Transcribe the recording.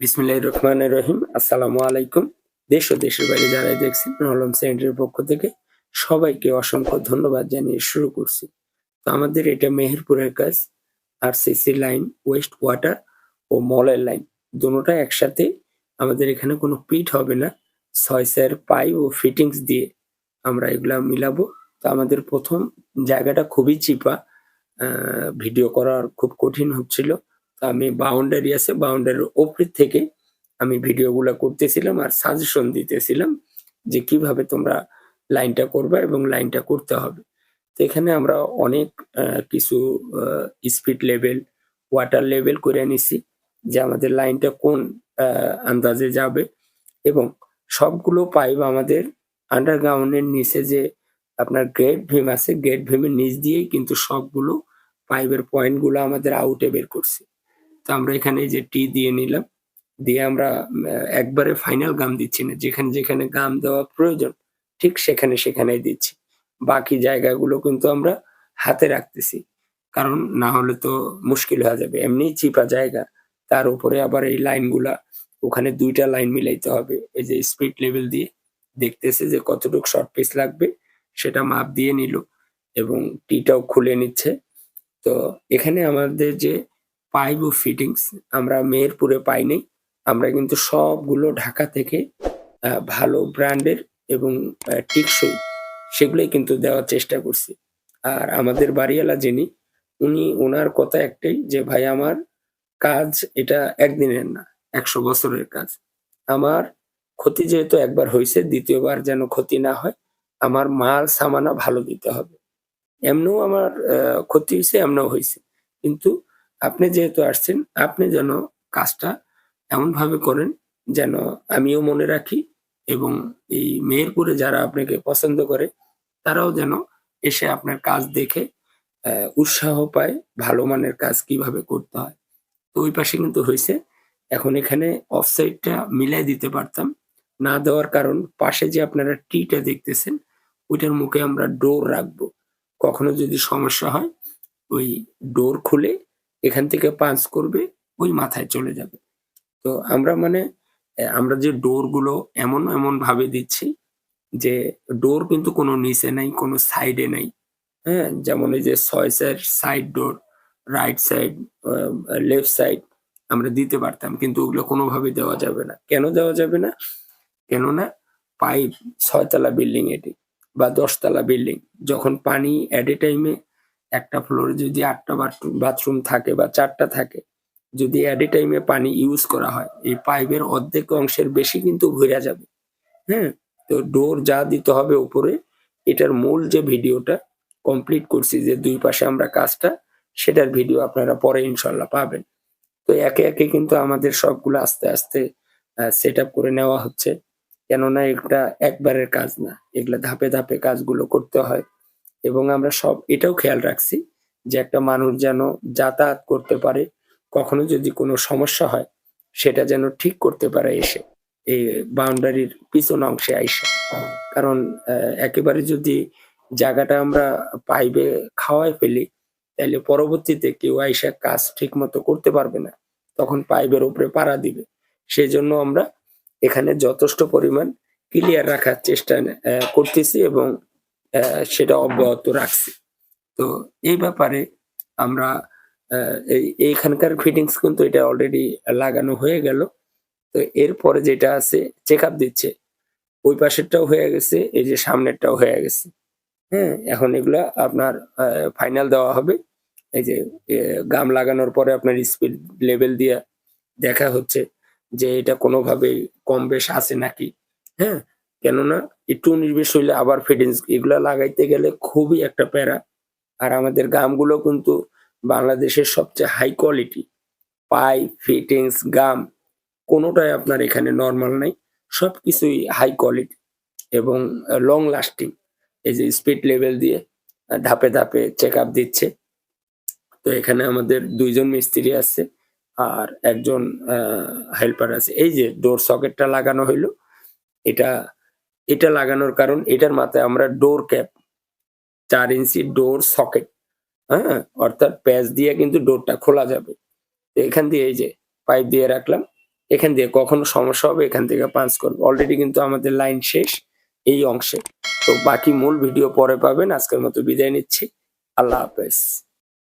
বিসমিল্লাহির রহমান রহিম। আসসালামু আলাইকুম। দেশ ও দেশের বাইরে যারাই দেখছেন নলম সেন্টারের পক্ষ থেকে সবাইকে অসংখ্য ধন্যবাদ জানিয়ে শুরু করছি। তো আমাদের এটা মেহেরপুরের কাজ আর সিসি লাইন, ওয়েস্ট ওয়াটার ও মলের লাইন। দুটোটা একসাথে আমাদের এখানে কোনো পিট হবে না। ছয় সের পাইপ ও ফিটিংস দিয়ে আমরা এগুলা মিলাবো। তো আমাদের প্রথম জায়গাটা খুবই চিপা। ভিডিও করার খুব কঠিন হচ্ছিল। আমি বাউন্ডারি আছে বাউন্ডারির ওপর থেকে আমি ভিডিওগুলো করতেছিলাম আর সাজেশন দিতেছিলাম যে কীভাবে তোমরা লাইনটা করবে এবং লাইনটা করতে হবে। তো এখানে আমরা অনেক কিছু স্পিড লেভেল ওয়াটার লেভেল করে নিছি যে আমাদের লাইনটা কোন আন্দাজে যাবে এবং সবগুলো পাইপ আমাদের আন্ডারগ্রাউন্ডের নিচে যে আপনার গ্রেড ভীম আছে গ্রেড ভীমের নিচ দিয়েই কিন্তু সবগুলো পাইপের পয়েন্টগুলো আমাদের আউটে বের করছি। তো আমরা এখানে যে টি দিয়ে নিলাম। দিয়ে আমরা একবারে ফাইনাল গাম দিচ্ছি না। যেখানে যেখানে গাম দেওয়া প্রয়োজন, ঠিক সেখানে, সেখানেই দিচ্ছি। বাকি জায়গাগুলো কিন্তু আমরা হাতে রাখতেছি। কারণ না হলে তো মুশকিল হয়ে যাবে। এমনি চিপা জায়গা, তার উপরে আবার এই লাইনগুলা, ওখানে দুইটা লাইন মিলাইতে হবে। এই যে স্পিড লেভেল দিয়ে দেখতেছে যে কতটুকু শর্ট পিস লাগবে, সেটা মাপ দিয়ে নিল এবং টিটাও খুলে নিচ্ছে। তো এখানে আমাদের যে পাইপ ও ফিটিংস আমরা মেহেরপুরে পাইনি আমরা কিন্তু সবগুলো ঢাকা থেকে ভালো ব্র্যান্ডের এবং টিকসই সেগুলোই কিন্তু দেওয়ার চেষ্টা করছি। আর আমাদের বাড়িওয়ালা যিনি, উনি ওনার কথা একটাই যে, ভাই, আমার কাজ এটা একদিনের না, একশো বছরের কাজ। আমার ক্ষতি যেহেতু একবার হয়েছে দ্বিতীয়বার যেন ক্ষতি না হয়, আমার মাল সামানা ভালো দিতে হবে। এমনও আমার ক্ষতি হয়েছে এমনও হয়েছে কিন্তু আপনি যেহেতু আসছেন, আপনি যেন কাজটা এমন ভাবে করেন যেন আমিও মনে রাখি এবং এই মেহেরপুরে যারা আপনাকে পছন্দ করে, তারাও যেন এসে আপনার কাজ দেখে উৎসাহ পায় ভালো মানের কাজ কীভাবে করতে হয়। তো ওই পাশে কিন্তু হয়েছে এখন এখানে অফসাইডটা মিলাই দিতে পারতাম। না দেওয়ার কারণ, পাশে যে আপনারা টিটা দেখতেছেন, ওইটার মুখে আমরা ডোর রাখব। কখনো যদি সমস্যা হয়, ওই ডোর খুলে এখান থেকে পাঞ্চ করবে, ওই মাথায় চলে যাবে। তো আমরা মানে আমরা যে ডোরগুলো এমন এমন ভাবে দিচ্ছি যে ডোর কিন্তু কোনো নিচে নাই, কোনো সাইডে নাই। হ্যাঁ যেমন এই যে ছয়েসের side side door, right side left side আমরা দিতে পারতাম, কিন্তু ওগুলো কোনোভাবে দেওয়া যাবে না। কেন দেওয়া যাবে না? কেননা পাইপ ছয়তলা বিল্ডিং এটি, বা দশতলা বিল্ডিং। যখন পানি এট এ টাইমে একটা ফ্লোরে যদি আটটা বাথরুম থাকে বা চারটা থাকে, যদি এট এ টাইমে পানি ইউজ করা হয়, এই পাইপের অর্ধেক অংশের বেশি কিন্তু ঘুরে যাবে। হ্যাঁ? তো ডোর যা দিতে হবে উপরে, এটার মূল যে ভিডিওটা কমপ্লিট করছি যে দুই পাশে আমরা কাজটা, সেটার ভিডিও আপনারা পরে ইনশাল্লাহ পাবেন। তো একে একে কিন্তু আমাদের সবগুলো আস্তে আস্তে সেট করে নেওয়া হচ্ছে। কেননা এটা একবারের কাজ না। এগুলো ধাপে ধাপে কাজগুলো করতে হয়। এবং আমরা সব এটাও খেয়াল রাখছি যে একটা মানুষ যেন যাতায়াত করতে পারে, কখনো যদি কোনো সমস্যা হয়, সেটা যেন ঠিক করতে পারে এসে, এই বাউন্ডারির পিছন অংশে আইসে। কারণ একেবারে যদি জায়গাটা আমরা পাইবে খাওয়াই ফেলি তাহলে পরবর্তীতে কেউ আইসা কাজ ঠিক মতো করতে পারবে না, তখন পাইপের উপরে পাড়া দিবে। সেই জন্য আমরা এখানে যথেষ্ট পরিমাণ ক্লিয়ার রাখার চেষ্টা করতেছি এবং সেটা অব্যাহত রাখছি। তো এই ব্যাপারে আমরা এইখানকার ফিটিংস কিন্তু এটা অলরেডি লাগানো হয়ে গেল। তো এরপরে যেটা আছে চেক আপ দিচ্ছে। ওই পাশেরটাও হয়ে গেছে, এই যে সামনেরটাও হয়ে গেছে। হ্যাঁ এখন এগুলা আপনার ফাইনাল দেওয়া হবে। এই যে গাম লাগানোর পরে আপনার স্পিড লেভেল দিয়ে দেখা হচ্ছে যে এটা কোনোভাবে কম বেশ আছে নাকি। হ্যাঁ কেননা একটু নির্বেশ হইলে আবার ফিটিংস এগুলা লাগাইতে গেলে খুবই একটা প্যারা। আর আমাদের গামগুলো কিন্তু বাংলাদেশের সবচেয়ে হাই কোয়ালিটি পাই ফিটিংস গাম কোনোটাই আপনার এখানে নর্মাল নাই। সবকিছুই হাই কোয়ালিটি এবং লং লাস্টিং এই যে স্পিড লেভেল দিয়ে ধাপে ধাপে চেক আপ দিচ্ছে। তো এখানে আমাদের দুইজন মিস্ত্রি আছে আর একজন হেল্পার আছে। এই যে ডোর সকেটটা লাগানো হইল, এটা এটা লাগানোর কারণ এটার মাথায় আমরা ডোর ক্যাপ চার ইঞ্চি ডোর সকেট হ্যাঁ? অর্থাৎ প্যাচ দিয়ে কিন্তু ডোরটা খোলা যাবে। এখান দিয়ে এই যে পাইপ দিয়ে রাখলাম, এখান দিয়ে কখনো সমস্যা হবে, এখান থেকে পাঞ্চ করবে। অলরেডি কিন্তু আমাদের লাইন শেষ এই অংশে। তো বাকি মূল ভিডিও পরে পাবেন। আজকের মতো বিদায় নিচ্ছি। আল্লাহ হাফেজ।